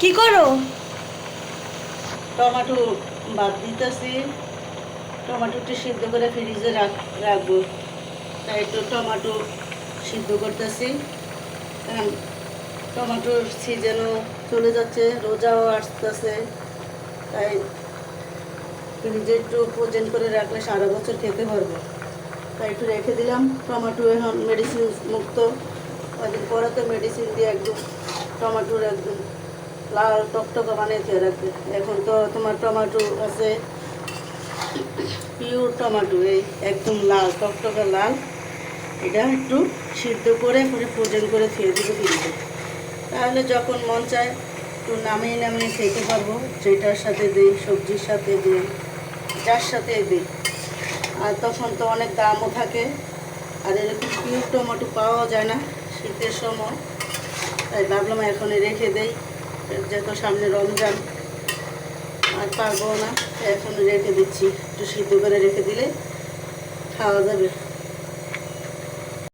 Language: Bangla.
কি করো? টমেটো বাদ দিতেছি। টমেটোটি সিদ্ধ করে ফ্রিজে রাখ রাখব। তাই একটু টমেটো সিদ্ধ করতেছি। টমেটোর সিজনও চলে যাচ্ছে, রোজাও আসতেছে। তাই ফ্রিজে একটু প্রোজেন করে রাখলে সারা বছর খেতে পারব। তাই একটু রেখে দিলাম। টমেটো এখন মেডিসিন মুক্ত। কদিন পরে তো মেডিসিন দিয়ে একদম টমেটোর একদম লাল টকটকা বানিয়েছে রাখবে এখন তো তোমার টমেটো আছে পিওর টমেটো, এই একদম লাল টকটকা লাল। এটা একটু সিদ্ধ করে প্রোজন করে খেয়ে দিতে ফ্রিজে তাহলে যখন মন চায়, একটু নামিয়ে নামিয়ে খেতে পারব। যেটার সাথে দিই, সবজির সাথে দিই, যার সাথে দিই। আর তখন তো অনেক দামও থাকে। আর এরকম পিওর টমেটো পাওয়া যায় না, শীতের সময়। তাই ভাবলাম এখনই রেখে দেই যত সামনে রমজান, আর পারব না, তাই এখন রেখে দিচ্ছি। একটু সিদ্ধ করে রেখে দিলে খাওয়া যাবে।